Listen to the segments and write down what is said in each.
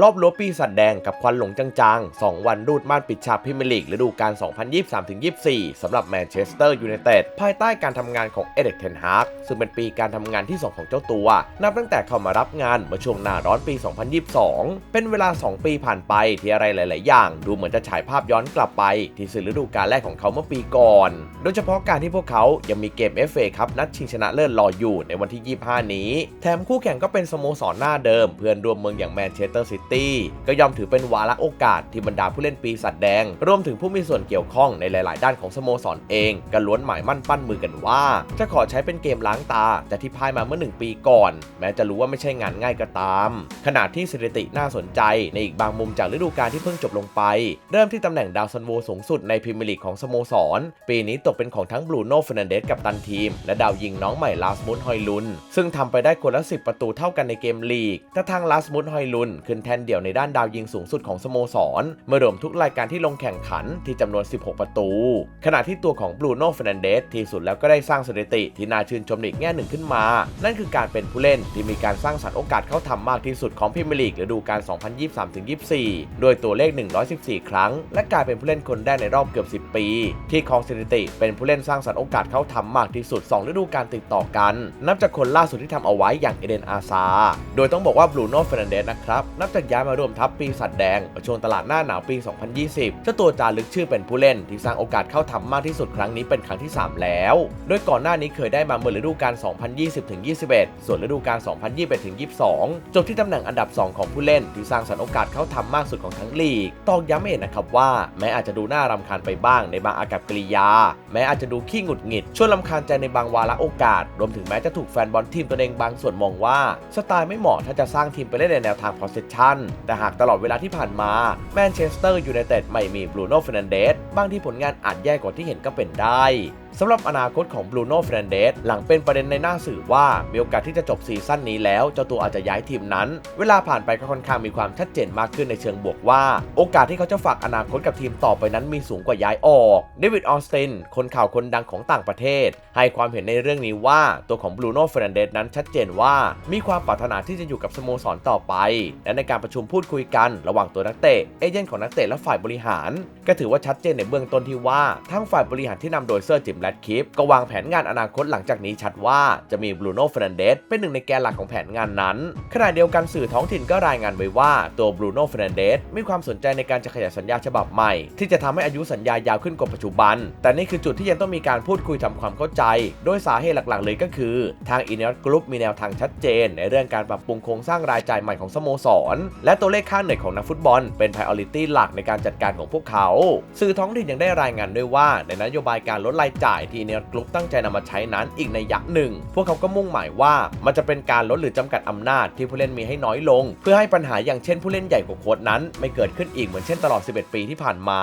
รอบรั้วปีศาจแดงกับควันหลงจางๆ 2 วันรูดม่านปิดฉากพรีเมียร์ลีกฤดูกาล 2023-24 สำหรับแมนเชสเตอร์ยูไนเต็ดภายใต้การทำงานของเอเด็กเทนฮากซึ่งเป็นปีการทำงานที่ 2 ของเจ้าตัว นับตั้งแต่เข้ามารับงานเมื่อช่วงหน้าร้อนปี 2022 เป็นเวลา 2 ปีผ่านไปที่อะไรหลาย ๆ อย่าง ดูเหมือนจะฉายภาพย้อนกลับไป ที่สื่อฤดูกาลแรกของเขาเมื่อปีก่อน โดยเฉพาะการที่พวกเขายังมีเกม FA ครับนัดชิงชนะเลิศรออยู่ในวันที่ 25 นี้ แถมคู่แข่งก็เป็นสโมสรหน้าเดิม เพื่อนร่วมเมืองอย่างแมนเชสเตอร์ซิตี้ ก็ย่อมถือเป็นวาระโอกาสที่บรรดาผู้เล่นปีศาจแดง รวมถึงผู้มีส่วนเกี่ยวข้องในหลาย ๆ ด้านของสโมสรเอง ก็ล้วนหมายมั่นปั้นมือกันว่า จะขอใช้เป็นเกมล้างตาจากที่พ่ายมาเมื่อ 1 ปีก่อน แม้จะรู้ว่าไม่ใช่งานง่ายก็ตาม ขณะที่สถิติน่าสนใจในอีกบางมุมจากฤดูกาลที่เพิ่งจบลงไป เริ่มที่ตำแหน่งดาวซันโวสูงสุดในพรีเมียร์ลีกของสโมสร ปีนี้ตกเป็นของทั้งบรูโน่ฟรนันเดสกับตันทีม และดาวยิงน้องใหม่ลาสมุนฮอยลุน ซึ่งทำไปได้คนละ10 ประตูเท่ากันในเกมลีกแต่ทางลาสมุนฮอยลุนขึ้นแทนเดี่ยวในด้านดาวยิงสูงสุดของสโมสร เมื่อรวมทุกรายการที่ลงแข่งขันที่จำนวน 16 ประตู ขณะที่ตัวของบรูโน่เฟรนันเดสที่สุดแล้วก็ได้สร้างสถิติที่น่าชื่นชมนอีกแง่หนึ่งขึ้นมา นั่นคือการเป็นผู้เล่นที่มีการสร้างสรรค์โอกาสเข้าทำมากที่สุดของพรีเมียร์ลีกฤดูกาล 2023-24 โดยตัวเลข 114 ครั้ง และกลายเป็นผู้เล่นคนแรกในรอบเกือบ 10 ปี ที่ครองสถิติ เป็นผู้เล่นสร้างสรรค์โอกาสเข้าทำมากที่สุด 2 ฤดูกาลติดต่อกัน นับจากคนล่าสุดที่ทำเอาไว้อย่างเอเดนอาซา โดยต้องบอกว่าบรูโน่เฟรนันเดสนะครับนับจากย้ายมาร่วมทัพปีศาจแดงช่วงตลาดหน้าหนาวปี 2020 เจ้าตัวจารึกชื่อเป็นผู้เล่น ที่สร้างโอกาสเข้าทำมากที่สุดครั้งนี้เป็นครั้งที่ 3 แล้ว โดยก่อนหน้านี้เคยได้มาเมื่อฤดูกาล 2020-21 ส่วนฤดูกาล 2021-22 จบที่ตำแหน่งอันดับ 2 ของผู้เล่น ที่สร้างสรรค์โอกาสเข้าทำมากสุดของทั้งลีกตอกย้ำให้เห็นะครับว่า แม้อาจจะดูน่ารำคาญไปบ้างในบางอากับกริยา แม้อาจจะดูขี้หงุดหงิดชวนลำคาญใจในบางวาระโอกาส รวมถึงแม้จะถูกแฟนบอลทีมตัวเองบางส่วนมองว่า สไตล์ไม่เหมาะถ้าจะสร้างทีมไปเล่นในแนวทางแต่หากตลอดเวลาที่ผ่านมาแมนเชสเตอร์ยูไนเต็ดไม่มีบรูโน่เฟรนันเดสบางที่ผลงานอาจแย่กว่าที่เห็นก็เป็นได้ สำหรับอนาคตของบรูโน่เฟรนเดสหลังเป็นประเด็นในหน้าสื่อว่ามีโอกาสที่จะจบซีซั่นนี้แล้วเจ้าตัวอาจจะย้ายทีมนั้น เวลาผ่านไปก็ค่อนข้างมีความชัดเจนมากขึ้นในเชิงบวกว่า โอกาสที่เขาจะฝากอนาคตกับทีมต่อไปนั้นมีสูงกว่าย้ายออกเดวิดออสตินคนข่าวคนดังของต่างประเทศ ให้ความเห็นในเรื่องนี้ว่าตัวของบรูโน่เฟรนเดสนั้นชัดเจนว่ามีความปรารถนาที่จะอยู่กับสโมสรต่อไป และในการประชุมพูดคุยกันระหว่างตัวนักเตะเอเจนต์ของนักเตะและฝ่ายบริหาร ก็ถือว่าชัดเจนในเบื้องต้นที่ว่าทั้งฝ่ายบริหารที่นำโดยเซอร์จิมแรดคิฟก็วางแผนงานอนาคตหลังจากนี้ชัดว่าจะมีบรูโน่เฟรนเดสเป็นหนึ่งในแกนหลักของแผนงานนั้น ขณะเดียวกันสื่อท้องถิ่นก็รายงานไว้ว่าตัวบรูโน่เฟรนเดสมีความสนใจในการจะขยายสัญญาฉบับใหม่ ที่จะทำให้อายุสัญญายาวขึ้นกว่าปัจจุบัน แต่นี่คือจุดที่ยังต้องมีการพูดคุยทำความเข้าใจ โดยสาเหตุหลักๆ เลยก็คือ ทางอินเนอร์กรุ๊ปมีแนวทางชัดเจน ในเรื่องการปรับปรุงโครงสร้างรายจ่ายใหม่ของสโมสร และตัวเลขค่าเหนื่อยของนักฟุตบอล เป็น priority หลักในการจัดการของพวกเขา สื่อท้องถิ่นยังได้รายงานด้วยว่าในนโยบายการลดรายจ่ายที่นเนอร์กรุ๊ปตั้งใจนำมาใช้นั้นอีกในยักษ์หนึ่ง พวกเขาก็มุ่งหมายว่ามันจะเป็นการลดหรือจำกัดอำนาจที่ผู้เล่นมีให้น้อยลง เพื่อให้ปัญหาอย่างเช่นผู้เล่นใหญ่กว่าโค้ชนั้น ไม่เกิดขึ้นอีกเหมือนเช่นตลอด 11 ปีที่ผ่านมา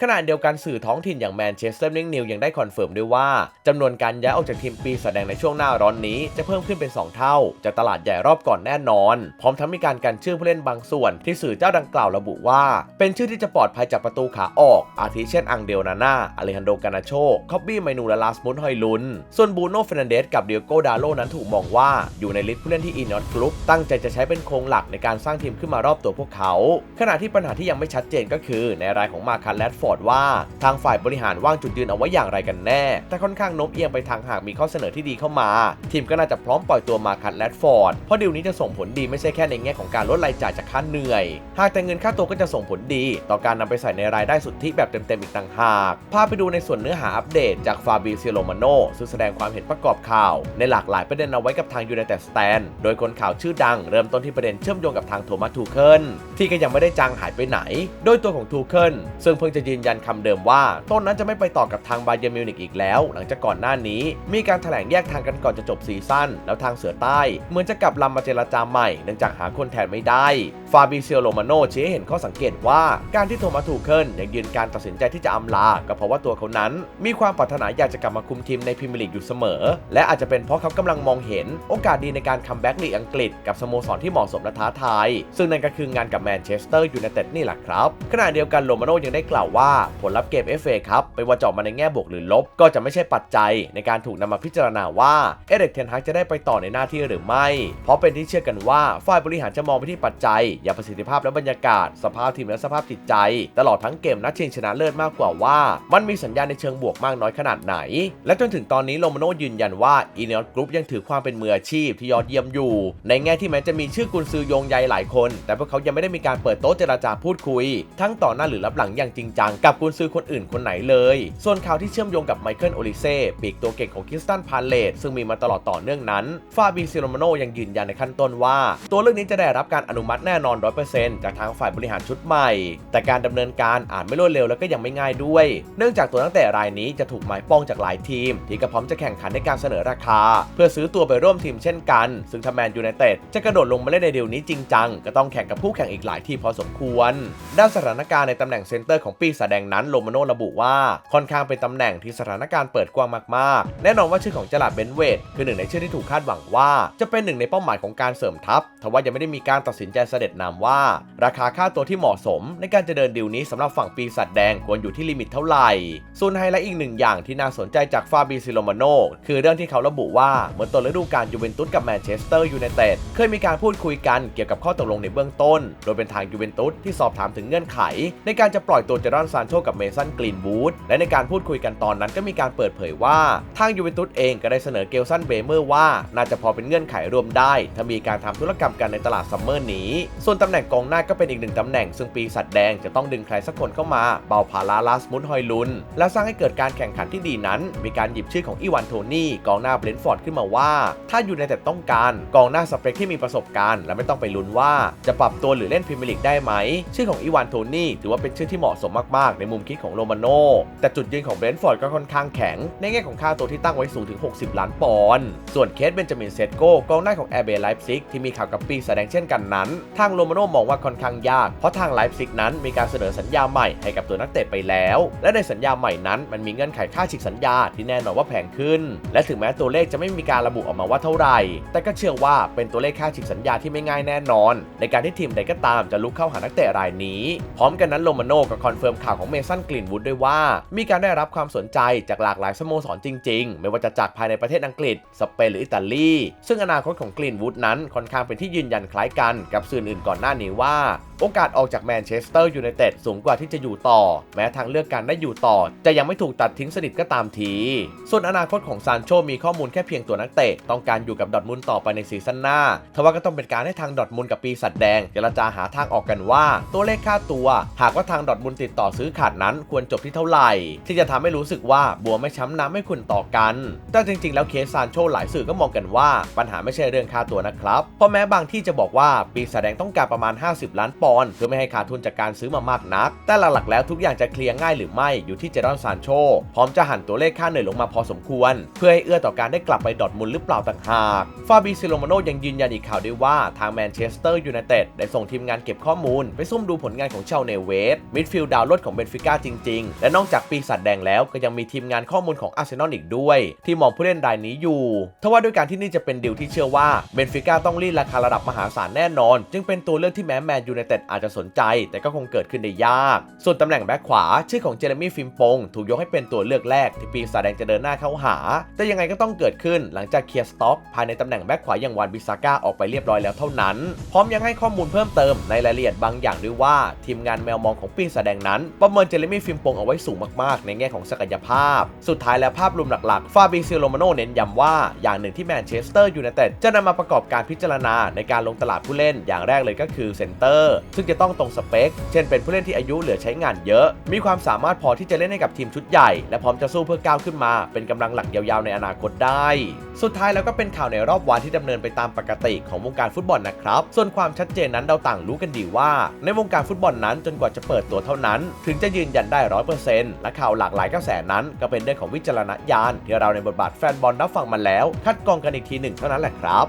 ขณะเดียวกันสื่อท้องถิ่นอย่างแมนเชสเตอร์นิงนิวยังได้คอนเฟิร์มด้วยว่าจำนวนการย้ายออกจากทีมปีแสดงในช่วงหน้าร้อนนี้จะเพิ่มขึ้นเป็น 2 เท่า จากตลาดใหญ่รอบก่อนแน่นอน พร้อมทั้งมีการกันชื่อผู้เล่นบางส่วนที่สื่อเจ้าดังกล่าวระบุว่า เป็นชื่อที่จะปลอดภัยจากประตูขาออก อาทิเช่นอังเดลนาน่าอเลฮันโดกานาโชคอบบี้ไมนูและลาสมุนฮอยลุน ส่วนบูโน่เฟรนันเดสกับเดียโกดาโลนั้นถูกมองว่าอยู่ในลิสต์ผู้เล่นที่อีนอตกรุ๊ปตั้งใจจะใช้เป็นโครงหลักในการสร้างทีมขึ้นมารอบตัวพวกเขา ขณะที่ปัญหาที่ยังไม่ชัดเจนก็คือ ในรายของมาคันแรดฟอร์ดว่า ทางฝ่ายบริหารว่างจุดยืนเอาไว้อย่างไรกันแน่ แต่ค่อนข้างโน้มเอียงไปทางหากมีข้อเสนอที่ดีเข้ามา ทีมก็น่าจะพร้อมปล่อยตัวมาคันแรดฟอร์ดเพราะดีลนี้จะส่งผลดีไม่ใช่แค่ในแง่ของการลดรายจ่ายจากค่าเหนื่อย หากแต่เงินค่าตัวก็จะส่งผลดี ต่อการนำไปใส่ในรายได้สุทธิแบบเต็มๆอีกต่างหากพาไปดูในส่วนเนื้อหาอัปเดตจากฟาบิเซียโรมาโนซึ่งแสดงความเห็นประกอบข่าว ในหลากหลายประเด็นเอาไว้กับทางยูไนเต็ดสแตนโดยคนข่าวชื่อดังเริ่มต้นที่ประเด็นเชื่อมโยงกับทางโทมัสทูเคิลที่ก็ยังไม่ได้จางหายไปไหน โดยตัวของทูเคิลซึ่งเพิ่งจะยืนยันคำเดิมว่าต้นนั้นจะไม่ไปต่อกับทางบาเยร์มิวนิกอีกแล้ว หลังจากก่อนหน้านี้ มีการแถลงแยกทางกันก่อนจะจบซีซั่นแล้วทางเสือใต้เหมือนจะกลับลำมาเจรจาใหม่เนื่องจากหาคนแทนไม่ได้ฟาบิเซียโรมาโนชี้ให้เห็นข้อสังเกตว่าการที่โทมัสทูเคิลยังยืนการตัดสินใจที่จะอำลาก็เพราะว่าตัวเขานั้น มีความปรารถนาอยากจะกลับมาคุมทีมในพรีเมียร์ลีกอยู่เสมอ และอาจจะเป็นเพราะเขากำลังมองเห็นโอกาสดีในการคัมแบ็กลีกอังกฤษกับสโมสรที่เหมาะสมและท้าทาย ซึ่งนั่นก็คืองานกับแมนเชสเตอร์ยูไนเต็ดนี่แหละครับ ขณะเดียวกันโรมาโน่ยังได้กล่าวว่าผลลัพธ์เกม FA ครับไปว่าจาะมาในแง่บวกหรือลบ ก็จะไม่ใช่ปัจจัยในการถูกนำมาพิจารณาว่าเอเด็กเทนฮักจะได้ไปต่อในหน้าที่หรือไม่ เพราะเป็นที่เชื่อกันว่าฝ่ายบริหารจะมองไปที่ปัจจัย อย่างประสิทธิภาพและบรรยากาศ สภาพทีมและสภาพจิตใจ ตลอดทั้งเกมนัดชิงชนะเลิศมากกว่าว่า มันมีสัญญาณในเชิงบวกมากน้อยขนาดไหน และจนถึงตอนนี้โรมาโนยืนยันว่าอีเนอ s กรุ๊ปยังถือความเป็นมืออาชีพที่ยอดเยี่ยมอยู่ ในแง่ที่แม้จะมีชื่อกุนซือโยงใยหลายคน แต่พวกเขายังไม่ได้มีการเปิดโต๊ะเจราจาพูดคุย ทั้งต่อหน้าหรือรับหลังอย่างจริงจังกับกุนซือคนอื่นคนไหนเลย ส่วนข่าวที่เชื่อมโยงกับไมเคิลโอลิเซ่ปีกตัวเก่งของคิสตันพาเลตซึ่งมีมาตลอดต่อเนื่องนั้นฟาบีซิโรมาโนยังยืนยันในขั้นต้นว่า ตัวเรื่องนี้จะได้รับการอนุมัติแน่นอน 100%จากทางฝ่ายบริหารชุดใหม่ แต่การดำเนินการอาจไม่รวดเร็วแล้วก็ยังไม่ง่ายด้วย เนื่องจากตัวตั้งแต่รายนี้จะถูกหมายป้องจากหลายทีม ที่กระพร้อมจะแข่งขันในการเสนอราคา เพื่อซื้อตัวไปร่วมทีมเช่นกัน ซึ่งถ้าแมนยูไนเต็ดจะกระโดดลงมาเล่นในเดียวนี้จริงจัง ก็ต้องแข่งกับคู่แข่งอีกหลายทีมพอสมควร ด้านสถานการณ์ในตำแหน่งเซนเตอร์ของปีศาจแดงนั้นโรมาโนระบุว่าค่อนข้างเป็นตำแหน่งที่สถานการณ์เปิดกว้างมากๆ แน่นอนว่าชื่อของจลาดเบนเวดคือหนึ่งในชื่อที่ถูกคาดหวังว่า จะเป็นหนึ่งในเป้าหมายของการเสริมทัพทว่ายังไม่ได้มีการตัดสินใจเสด็จนามว่า ราคาค่าตัวที่เหมาะสม ในการจะเดินดีลนี้สำหรับฝั่งปีศาจแดงควรอยู่ที่ลิมิตเท่าไหร่ส่วนไฮไลท์อีกหนึ่งอย่างที่น่าสนใจจากฟาบิซิโลมาโนคือเรื่องที่เขาระบุว่าเมื่อต้นฤดูกาลยูเวนตุสกับแมนเชสเตอร์ยูไนเต็ดเคยมีการพูดคุยกันเกี่ยวกับข้อตกลงในเบื้องต้น โดยเป็นทางยูเวนตุสที่สอบถามถึงเงื่อนไข ในการจะปล่อยตัวเจรอนซานโชกับเมสันกรีนบูธและในการพูดคุยกันตอนนั้นก็มีการเปิดเผยว่าทางยูเวนตุสเองก็ได้เสนอเกลซันเบเมอร์ว่าน่าจะพอเป็นเงื่อนไขรวมได้ ถ้ามีการทำธุรกรรมกันในตลาดซัมเมอร์นี้ ส่วนตำแหน่งกองหน้าก็เป็นอีกหนึ่งตำแหน่ง ซึ่งปีศาจแดงจะต้องดึงใครสักคนเข้ามาเบาภาระลาสมุนฮอยลุน และสร้างให้เกิดการแข่งขันที่ดีนั้น มีการหยิบชื่อของอีวานโทนี่กองหน้าเบรนท์ฟอร์ดขึ้นมาว่า ถ้าอยู่ในแต่ต้องการกองหน้าสเปคที่มีประสบการณ์ และไม่ต้องไปลุ้นว่าจะปรับตัวหรือเล่นพรีเมียร์ลีกได้ไหม ชื่อของอีวานโทนี่ถือว่าเป็นชื่อที่เหมาะสมมากๆ ในมุมคิดของโรมาโน่แต่จุดยืนของเบรนท์ฟอร์ดก็ค่อนข้างแข็ง ในแง่ของค่าตัวที่ตั้งไว้สูงถึง 60 ล้านปอนด์ส่วนเคสเบนจามินเซตโกกองหน้าของแอร์เบย์ไลฟ์ซิกที่มีข่าวกับปีแสดงเช่นกันนั้น ทางโรมาโน่มองว่าค่อนข้างยาก เพราะทางไลฟ์ซิกนั้นมีการเสนอสัญญาใหม่ให้กับตัวนักเตะไปแล้ว และในสัญญาใหม่นั้นมันมีเงื่อนไขค่าฉีกสัญญาที่แน่นอนว่าแพงขึ้น และถึงแม้ตัวเลขจะไม่มีการระบุออกมาว่าเท่าไหร่ แต่ก็เชื่อว่าเป็นตัวเลขค่าฉีกสัญญาที่ไม่ง่ายแน่นอน ในการที่ทีมใดก็ตามจะลุกเข้าหานักเตะรายนี้ พร้อมกันนั้นโรมาโน่ก็คอนเฟิร์มข่าวของเมสันกลินวูดด้วยว่า มีการได้รับความสนใจจากหลากหลายสโมสรจริง ๆ ไม่ว่าจะจากภายในประเทศอังกฤษ สเปนหรืออิตาลี ซึ่งอนาคตของกลินวูดนั้นค่อนข้างเป็นที่ยืนยันคล้ายกันกับสื่ออื่นก่อนหน้านี้ว่าโอกาสออกจากแมนเชสเตอร์ยูไนเต็ดสูงกว่าที่จะอยู่ต่อ แม้ทางเลือกการได้อยู่ต่อ จะยังไม่ถูกตัดทิ้งสนิทก็ตามที ส่วนอนาคตของซานโชมีข้อมูลแค่เพียงตัวนักเตะ ต้องการอยู่กับดอทมุนต่อไปในซีซั่นหน้า ทว่าก็ต้องเป็นการให้ทางดอทมุนกับปีศาจแดงเจรจาหาทางออกกันว่า ตัวเลขค่าตัว หากว่าทางดอทมุนติดต่อซื้อขาดนั้นควรจบที่เท่าไหร่ ที่จะทำให้รู้สึกว่าบัวไม่ช้ำน้ำไม่ขุ่นต่อกัน แต่จริง ๆ แล้วเคสซานโชหลายสื่อก็มองกันว่า ปัญหาไม่ใช่เรื่องค่าตัวนะครับเพราะแม้บางที่จะบอกว่าปีศาจแดงต้องการประมาณ 50 ล้านปอนด์เพื่อไม่ให้ขาดทุนจากการซื้อมามากนัก แต่หลักๆแล้วทุกอย่างจะเคลียร์ง่ายหรือไม่อยู่ที่เจรอนซานโชพร้อมจะหนตัวเลขค่าเหนื่อยลงมาพอสมควร เพื่อให้เอื้อต่อการได้กลับไปดอทมุนด์หรือเปล่าต่างหากฟาบิซิโลมาโนยังยืนยันอีกข่าวด้วยว่าทางแมนเชสเตอร์ยูไนเต็ดได้ส่งทีมงานเก็บข้อมูล ไปซุ่มดูผลงานของเชาเนเวสมิดฟิลด์ดาวน์โหลดของเบนฟิก้าจริง ๆ และนอกจากปีศาจแดงแล้วก็ยังมีทีมงานข้อมูลของอาร์เซนอลอีกด้วย ที่มองผู้เล่นรายนี้อยู่ทว่าด้วยการที่นี่จะเป็นดีลที่เชื่อว่าเบนฟิก้าต้องรีดราคาระดับมหาศาลแน่นอน จึงเป็นตัวเลือกที่แม้แมนยูไนเต็ดอาจจะสนใจ แต่ก็คงเกิดขึ้นได้ยาก ส่วนตำแหน่งแบ็คขวาชื่อของเจเรมี่ฟิมปงถูกยกให้เป็นตัวเลือกแรกที่ปีศาจแดงจะเดินหน้าเข้าหา แต่ยังไงก็ต้องเกิดขึ้นหลังจากเคลียร์สต็อกภายในตำแหน่งแบ็คขวาอย่างวานบิซาก้าออกไปเรียบร้อยแล้วเท่านั้น พร้อมยังให้ข้อมูลเพิ่มเติมในรายละเอียดบางอย่างด้วยว่า ทีมงานแมวมองของปีศาจแดงนั้น ประเมินเจเรมี่ฟิมปงเอาไว้สูงมากๆ ในแง่ของศักยภาพ สุดท้ายแล้วภาพรวมหลักๆฟาบิซิโลมาโนเน้นย้ำว่าอย่างหนึ่งที่แมนเชสเตอร์ยูไนเต็ดจะนำมาประกอบการพิจารณาในการลงตลาดผู้เล่นอย่างแรกเลยก็คือเซนเตอร์ซึ่งจะต้องตรงสเปค เช่นเป็นผู้เล่นที่อายุเหลือใช้งานเยอะ มีความสามารถพอที่จะเล่นให้กับทีมชุดใหญ่และพร้อมจะสู้เพื่อก้าวขึ้นมา เป็นกำลังหลักยาวๆในอนาคตได้ สุดท้ายแล้วก็เป็นข่าวในรอบวันที่ดำเนินไปตามปกติของวงการฟุตบอลนะครับ ส่วนความชัดเจนนั้นเราต่างรู้กันดีว่า ในวงการฟุตบอลนั้นจนกว่าจะเปิดตัวเท่านั้น ถึงจะยืนยันได้ร้อยเปอร์เซ็นต์และข่าวหลากหลายกระแสนั้น ก็เป็นเรื่องของวิจารณญาณที่เราในบทบาทแฟนบอลรับฟังมาแล้ว คัดกรองกันอีกทีหนึ่งเท่านั้นแหละครับ